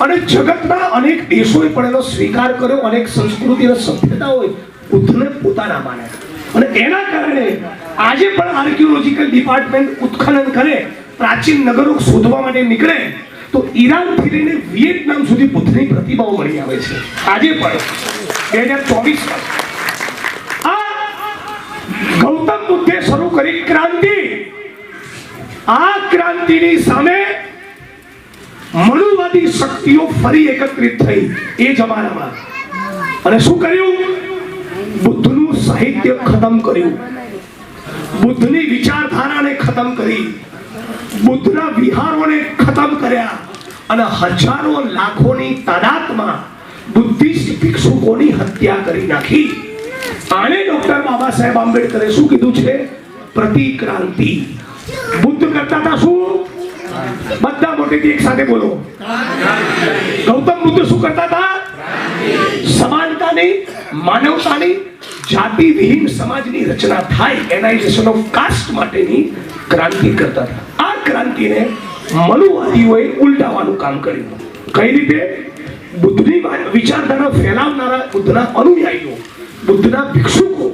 અને જગતના અનેક દેશોએ પણ એનો સ્વીકાર કર્યો, અનેક સંસ્કૃતિ અને સભ્યતાઓએ બુદ્ધને પોતાના માને. અને એના કારણે આજે પણ આર્કિયોલોજીકલ ડિપાર્ટમેન્ટ ઉત્ખનન કરે, પ્રાચીન નગરો શોધવા માટે નીકળે, તો ઈરાનથી લઈને વિયેટનામ સુધી બુદ્ધની પ્રતિભાઓ મળી આવે છે. આજે પણ બે હજાર ચોવીસમાં આ ગૌતમ બુદ્ધે શરૂ કરી ક્રાંતિ. આ ક્રાંતિની સામે મનુવાદી શક્તિઓ ફરી એકત્રિત થઈ એ જમાનામાં. અને શું કર્યું? બુદ્ધનું સાહિત્ય ખતમ કર્યું. બુદ્ધની વિચારધારાને ખતમ કરી. બુદ્ધના વિહારોને ખતમ કર્યા. અને હજારો લાખોની તાદાદમાં બુદ્ધિસ્ટ ભિક્ષુકોની હત્યા કરી નાખી. આને ડોક્ટર બાબા સાહેબ આંબેડકરે શું કીધું છે? પ્રતિક્રાંતિ. બુદ્ધ કરતા હતા શું? બધા મોટેથી એક સાથે બોલો. ગૌતમ બુદ્ધ શું કરતા હતા? સમાનતાની, માનવતાની જાતિ વિહીન સમાજની રચના થાય એનાઇઝેશન ઓફ કાસ્ટ માટેની ક્રાંતિ કરતા આ ક્રાંતિને મનુવાદીઓએ ઉલટાવવાનું કામ કર્યું. કઈ રીતે? બુદ્ધની વિચારધારા ફેલાવનારા બુદ્ધના અનુયાયીઓ, બુદ્ધના ભિક્ષુકો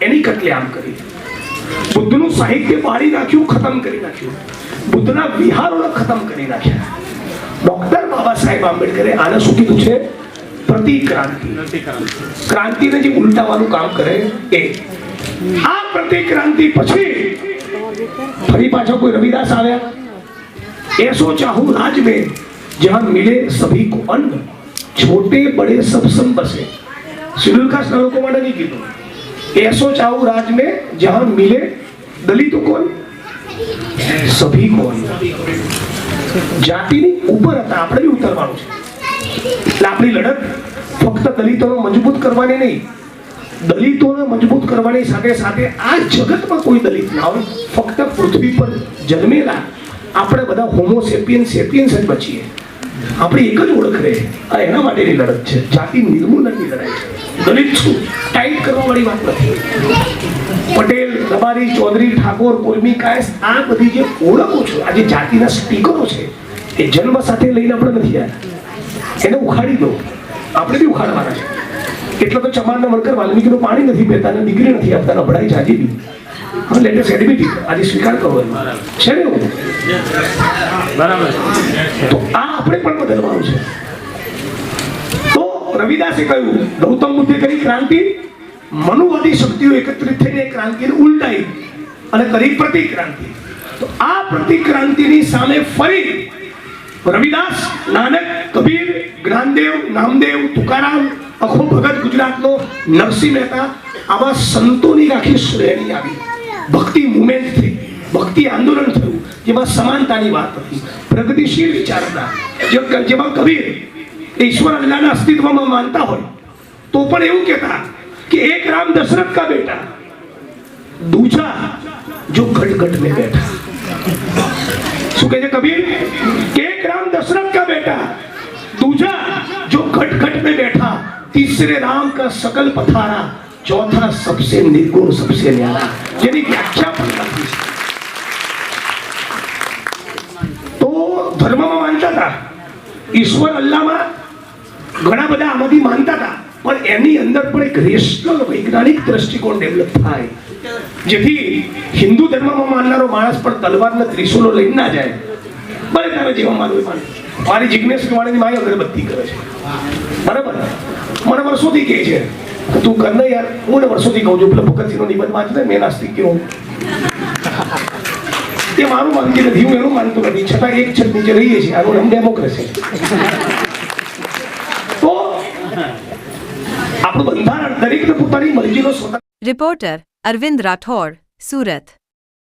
એની કતલેઆમ કરી. બુદ્ધનું સાહિત્ય પાડી નાખ્યું, ખતમ કરી નાખ્યું. બુદ્ધના વિહારોને ખતમ કરી નાખ્યા. ડોક્ટર બાબા સાહેબ આંબેડકરે આને શું કીધું છે? પ્રતિક્રાંતિ. ક્રાંતિને જે ઉલટાવાનું કામ કરે એ. આ પ્રતિક્રાંતિ પછી ફરી પાછો કોઈ રવિદાસ આવ્યા. એસો ચાહું રાજ મેં જહાં મિલે સભી કો અન્ન, છોટે બડે સબ સમ બસે. શેડ્યુલ કાસ્ટના લોકો માટે નહીં કીધું. એસો ચાહું રાજ મેં જહાં મિલે દલિતો કોઈ સભી કોણ? જાતિની ઉપર હતા, આપણે બી ઉતરવાનું છે. એટલે આપણી લડત ફક્ત દલિતોને મજબૂત કરવાની નહીં, દલિતોને મજબૂત કરવાની સાથે સાથે આ જગતમાં કોઈ દલિત ના હોય, ફક્ત પૃથ્વી પર જન્મેલા આપણે બધા હોમો સેપિયન સેપિયન્સ જ બચીએ. આપણી એક જ ઓળખ રહે, આ એના માટેની લડત છે. જાતિ નિર્મૂલનની લડાઈ છે. દલિત શું ટાઈટ કરવા વાળી વાત નથી. પટેલ રબારી ચૌધરી ઠાકોર કોલમી કાયસ આ બધી જે ઓળખો છો આ જે જાતિના સ્ટીકરો છે એ જન્મ સાથે લઈને આપણે નથી આવ્યા. એને ઉખાડી દો. આપણે બી ઉખાડવાના છે. એટલે તો ચમારના વર્કર વાલ્મીકીનું પાણી નથી પીતા અને નથી આપતા નબળાઈ જાજી બી. હવે લેટેસ્ટ આજે સ્વીકાર કરવો એમ છે ને? તો આ આપણે પણ બદલવાનું છે. તો રવિદાસે કહ્યું ગૌતમ બુદ્ધે કરી ક્રાંતિ મનુવાદી શક્તિઓ એકત્રિત થઈને ક્રાંતિને ઉલટાઈ અને કરી પ્રતિક્રાંતિ. તો આ પ્રતિક્રાંતિની સામે ફરી રવિદાસ, નાનક, કબીર જ્ઞાનદેવ નામદેવ, તુકારામ, અખો ભગત ગુજરાતનો નરસિંહ મહેતા આવા સંતોની આખી શ્રેણી આવી. ભક્તિ મુમેન્ટ થઈ, ભક્તિ આંદોલન થયું, જેમાં સમાનતાની વાત હતી. પ્રગતિશીલ વિચારતા જેમાં કબીર ઈશ્વર અલ્લાહના અસ્તિત્વમાં માનતા હોય, તો પણ એવું કહેતા कि एक राम दशरथ का बेटा दूसरा जो खटखट में बैठा। सुखे कबीर एक राम दशरथ का बेटा दूसरा जो खटखट में बैठा, तीसरे राम का सकल पथारा चौथा सबसे निर्गुण, सबसे न्यारा। यानी व्याख्या तो धर्म में मानता था, ईश्वर अल्लाह में घना बदा आमदी मानता था। પણ એની અંદર પણ એક રેશનલ વૈજ્ઞાનિક દ્રષ્ટિકોણ ડેવલપ થાય. જેથી હિન્દુ ધર્મમાં માનનારો માણસ પણ તલવારના ત્રિશુલો લઈને ના જાય. ભલે તારે જેવા માનવું માને મારી જિજ્ઞેશ વાળીની માય અગરબત્તી કરે છે. બરાબર? મને વર્ષોથી કહે છે, તું કર ને યાર, હું વર્ષોથી કહું છું, પેલો ભગતસિંહનો નિબંધ વાંચ ને મેં નાસ્તિક કેવો? તે મારું માનતી નથી, હું એનું માનતું નથી. છતાં એક છત નીચે રહીએ છીએ, આનું નામ ડેમોક્રેસી તો આપણું બંધારણ દરેકને પોતાની મરજીનો સ્વતંત્ર રિપોર્ટર અરવિંદ રાઠોડ સુરત